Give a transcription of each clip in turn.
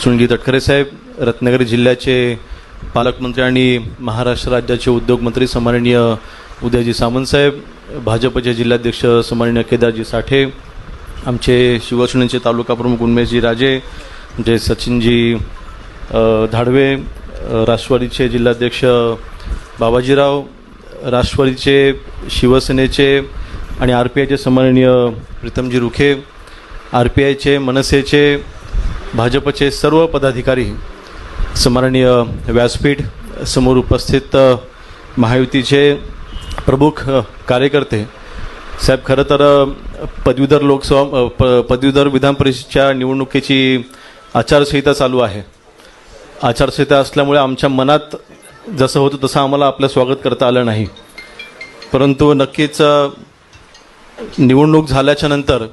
सुनील तटकरे साहेब रत्नागिरी जिल्ह्याचे पालकमंत्री आणि महाराष्ट्र राज्याचे उद्योगमंत्री सन्माननीय उदयजी सामंतसाहेब भाजपचे जिल्हाध्यक्ष सन्माननीय केदारजी साठे आमचे शिवसेनेचे तालुका प्रमुख उन्मेशजी राजे आमचे सचिनजी धाडवे राष्ट्रवादीचे जिल्हाध्यक्ष बाबाजीराव राष्ट्रवादीचे शिवसेनेचे आणि आर पी आयचे सन्माननीय प्रीतमजी रुखे आर पी आयचे मनसेचे भाजपचे सर्व पदाधिकारी सन्माननीय व्यासपीठ समोर उपस्थित महायुतीचे प्रमुख कार्यकर्ते. साहेब खरं तर पदवीधर लोकसभा प पदवीधर विधान परिषदेच्या निवडणुकीची आचारसंहिता चालू आहे. आचारसंहिता असल्यामुळे आमच्या मनात जसं होतं तसं आम्हाला आपलं स्वागत करता आलं नाही. परंतु नक्कीच निवडणूक झाल्याच्यानंतर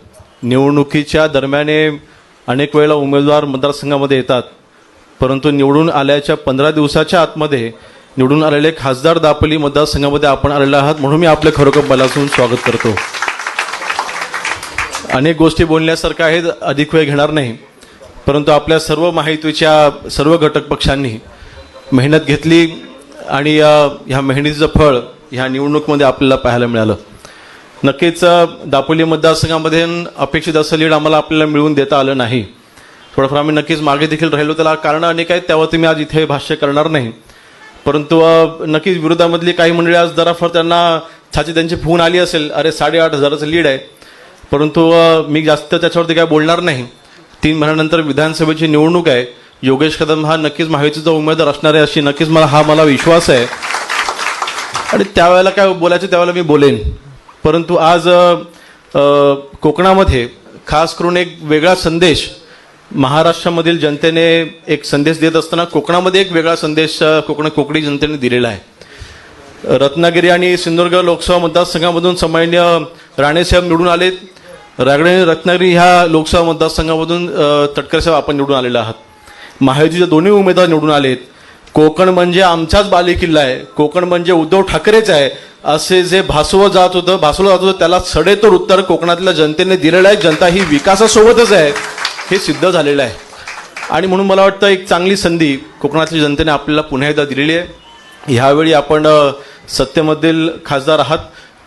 निवडणुकीच्या दरम्याने अनेक वेळेला उमेदवार मतदारसंघामध्ये येतात. परंतु निवडून आल्याच्या पंधरा दिवसाच्या आतमध्ये निवडून आलेले खासदार दापोली मतदारसंघामध्ये आपण आलेले आहात म्हणून मी आपलं खरोखर बलासून स्वागत करतो. अनेक गोष्टी बोलण्यासारख्या आहेत अधिक वेळ घेणार नाही. परंतु आपल्या सर्व माहितीच्या सर्व घटक पक्षांनी मेहनत घेतली आणि या ह्या मेहनतीचं फळ ह्या निवडणुकीमध्ये आपल्याला पाहायला मिळालं. नक्कीच दापोली मतदारसंघामध्ये अपेक्षित असं लीड आम्हाला आपल्याला मिळवून देता आलं नाही. थोडंफार आम्ही नक्कीच मागे देखील राहिलो. त्याला कारणं अनेक आहेत त्यावरती मी आज इथे भाष्य करणार नाही. परंतु नक्कीच विरोधामधली काही मंडळी आज जराफार त्यांना छाची त्यांची फोन आली असेल. अरे साडेआठ हजाराचं लीड आहे. परंतु मी जास्त त्याच्यावरती काय बोलणार नाही. तीन महिन्यानंतर विधानसभेची निवडणूक आहे. योगेश कदम हा नक्कीच महायुतीचा उमेदवार असणार आहे अशी नक्कीच मला हा मला विश्वास आहे. आणि त्यावेळेला काय बोलायचं त्यावेळेला मी बोलेन. परंतु आज कोकणामध्ये खास करून एक वेगळा संदेश महाराष्ट्रामधील जनतेने एक संदेश देत असताना कोकणामध्ये एक वेगळा संदेश कोकण कोकणी जनतेने दिलेला आहे. रत्नागिरी आणि सिंधुदुर्ग लोकसभा मतदारसंघामधून सामान्य राणेसाहेब निवडून आलेत. रागडे रत्नागिरी ह्या लोकसभा मतदारसंघामधून तटकरसाहेब आपण निवडून आलेला आहात. महायुतीचे दोन्ही उमेदवार निवडून आलेत. कोकण म्हणजे आमचाच बालेकिल्ला आहे. कोकण म्हणजे उद्धव ठाकरेच आहे. असे जे भासवं जात होतं भासवलं जात होतं त्याला सडेतोड उत्तर कोकणातल्या जनतेने दिलेलं आहे. जनता ही विकासासोबतच आहे. हे सिद्ध झालेलं आहे. आणि म्हणून मला वाटतं एक चांगली संधी कोकणातल्या जनतेने आपल्याला पुन्हा एकदा दिलेली आहे. ह्यावेळी आपण सत्तेमधील खासदार आहात.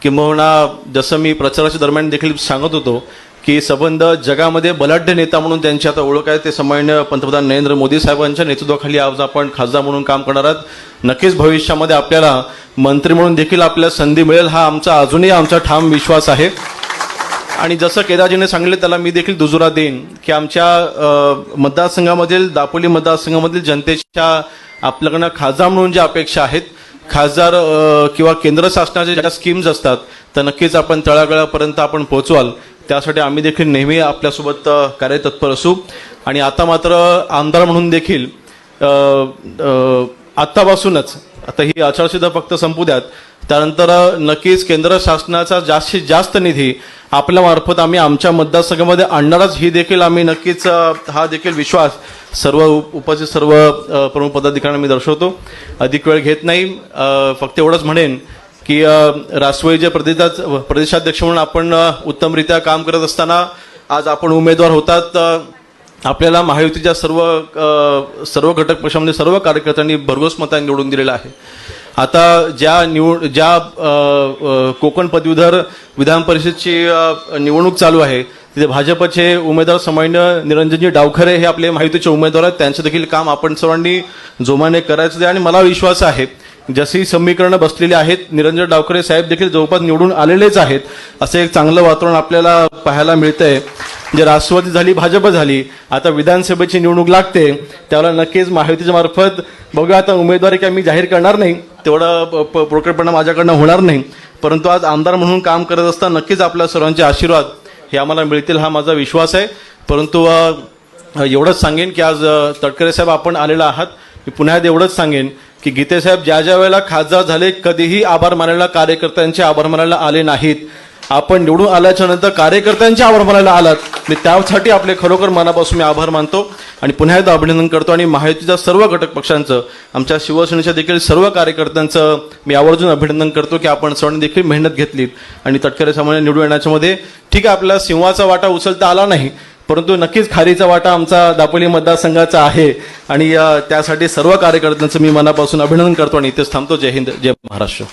किंबहुना जसं मी प्रचाराच्या दरम्यान देखील सांगत होतो की संबंध जगामध्ये बलाढ्य नेता म्हणून त्यांची आता ओळख आहे. ते सामान्य पंतप्रधान नरेंद्र मोदी साहेबांच्या नेतृत्वाखाली आज आपण खासदार म्हणून काम करणार आहात. नक्कीच भविष्यामध्ये आपल्याला मंत्री म्हणून देखील आपल्याला संधी मिळेल हा आमचा अजूनही आमचा ठाम विश्वास आहे. आणि जसं केदारजीने सांगितले त्याला मी देखील दुजोरा देईन की आमच्या मतदारसंघामधील दापोली मतदारसंघामधील जनतेच्या आपल्याकडनं खासदार म्हणून ज्या अपेक्षा आहेत खासदार किंवा केंद्र शासनाच्या ज्या स्कीम्स असतात तर नक्कीच आपण तळागळापर्यंत आपण पोहोचवाल. त्यासाठी आम्ही देखील नेहमी आपल्यासोबत कार्यतत्पर असू. आणि आता मात्र आमदार म्हणून देखील आत्तापासूनच आता ही आचारसंहिता फक्त संपू द्यात. त्यानंतर नक्कीच केंद्र शासनाचा जास्तीत जास्त निधी आपल्यामार्फत आम्ही आमच्या मतदारसंघामध्ये आणणारच. ही देखील आम्ही नक्कीच हा देखील विश्वास सर्व उप- उपस्थित सर्व प्रमुख पदाधिकाऱ्यांना मी दर्शवतो. अधिक वेळ घेत नाही. फक्त एवढंच म्हणेन की अ, राष्ट्रवादीचे प्रदेशात प्रदेशाध्यक्ष म्हणून आपण उत्तमरित्या काम करत असताना आज आपण उमेदवार होतात आपल्याला महायुतीच्या सर्व सर्व घटक पक्षामध्ये सर्व कार्यकर्त्यांनी भरघोस मतांनी निवडून दिलेलं आहे. आता ज्या निवड ज्या कोकण पदवीधर विधान परिषदची निवडणूक चालू आहे तिथे भाजपचे उमेदवार सामान्य निरंजनजी डावखरे हे आपले महायुतीचे उमेदवार आहेत त्यांचं देखील काम आपण सर्वांनी जोमाने करायचं आहे आणि मला विश्वास आहे जशी समीकरणं बसलेली आहेत निरंजन डावखरे साहेब देखील जवळपास निवडून आलेलेच आहेत असं एक चांगलं वातावरण आपल्याला पाहायला मिळतंय. जे राष्ट्रवादी झाली भाजप झाली आता विधानसभेची निवडणूक लागते त्याला नक्कीच महायुतीच्या मार्फत बघूया आता उमेदवारी काय मी जाहीर करणार नाही तेवढं प- प- माझ्याकडनं होणार नाही. परंतु आज आमदार म्हणून काम करत असताना नक्कीच आपल्या सर्वांचे आशीर्वाद हे आम्हाला मिळतील हा माझा विश्वास आहे. परंतु एवढंच सांगेन की आज तटकरे साहेब आपण आलेला आहात मी पुन्हा एवढंच सांगेन की गीतेसाहेब ज्या ज्या वेळेला खासदार झाले कधीही आभार मानायला कार्यकर्त्यांचे आभार मानायला आले नाहीत. आपण निवडून आल्याच्यानंतर कार्यकर्त्यांचे आभार मानायला आलात. मी त्यासाठी आपले खरोखर मनापासून मी आभार मानतो आणि पुन्हा एकदा अभिनंदन करतो आणि महायुतीच्या सर्व घटक पक्षांचं आमच्या शिवसेनेच्या देखील सर्व कार्यकर्त्यांचं मी आवर्जून अभिनंदन करतो की आपण सर्वांनी देखील मेहनत घेतली आणि तटकरे सामान्य निवडून येण्याच्यामध्ये ठीक आहे आपल्याला सिंहाचा वाटा उचलता आला नाही परंतु नक्कीच खारीचा वाटा आमचा दापोली मतदारसंघाचा आहे. आणि त्यासाठी सर्व कार्यकर्त्यांचं मी मनापासून अभिनंदन करतो आणि इथेच थांबतो. जय हिंद जय महाराष्ट्र.